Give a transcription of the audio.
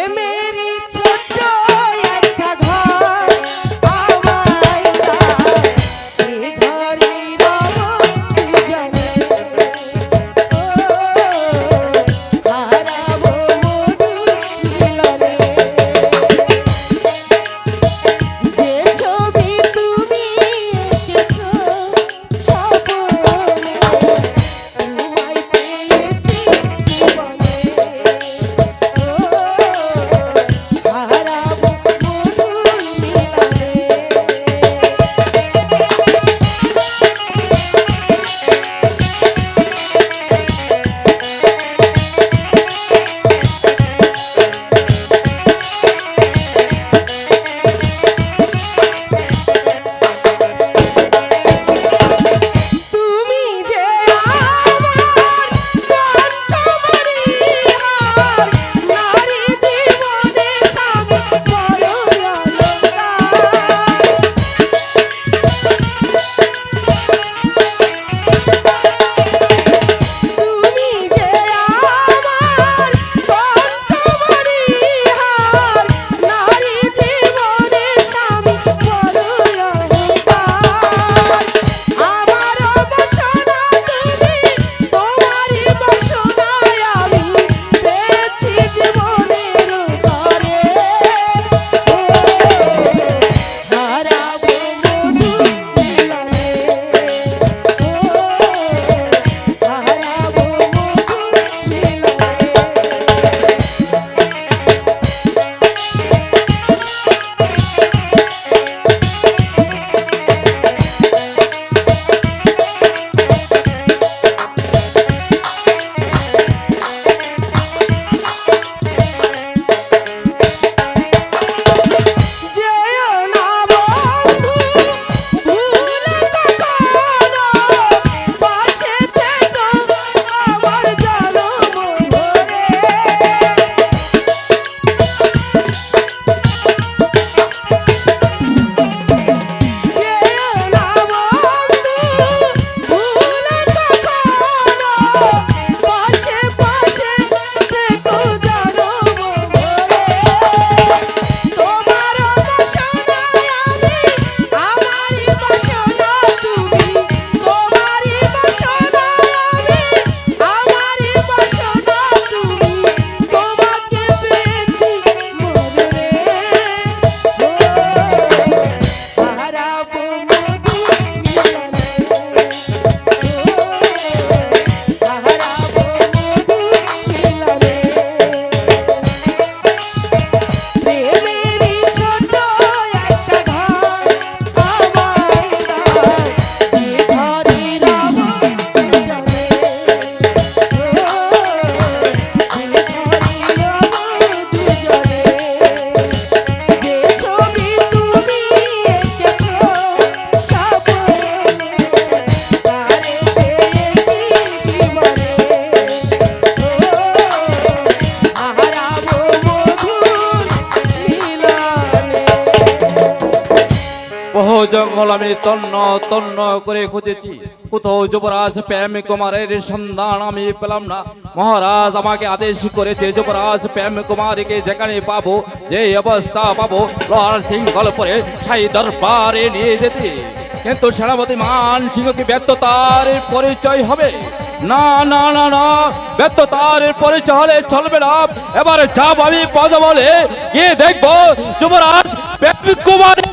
Amen. জঙ্গল আমি তন্ন তন্ন করে খুঁজেছি। কোথাও যুবরাজ প্রেম কুমারের সন্ধান আমি পেলাম না। মহারাজ আমাকে আদেশ করেছে, যুবরাজ প্রেম কুমারকে যেখানে পাবো, যে অবস্থা পাবো, লোহার পরে সাই দরবারে নিয়ে যেতে। কিন্তু সেনাপতি মান সিংহকে ব্যর্থতার পরিচয় হবে। না না না না, ব্যর্থতার পরিচয় হলে চলবে না। এবারে যাব আমি পদ বলে গিয়ে দেখব যুবরাজ প্রেম কুমারী